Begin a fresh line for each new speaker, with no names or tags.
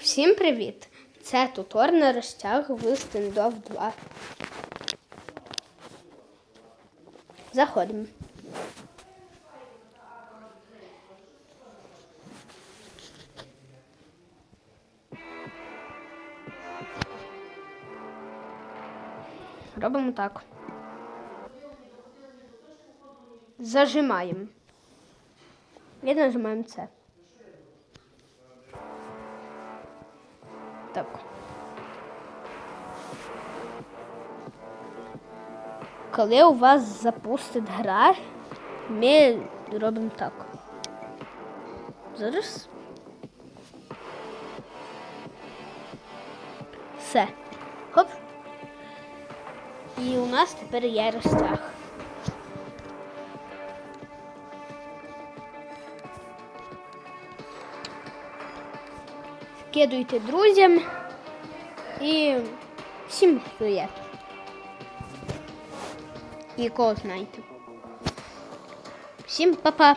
Всім привіт! Це тутор на розтяг в Standoff 2. Заходимо. Робимо так. Зажимаємо. І нажимаємо це. Так. Коли у вас запустить гра, ми робимо так. Зараз. Все. Хоп. І у нас тепер є розтяг. Скидуйте друзям і всім хто є. І кого знаєте. Всім па-па!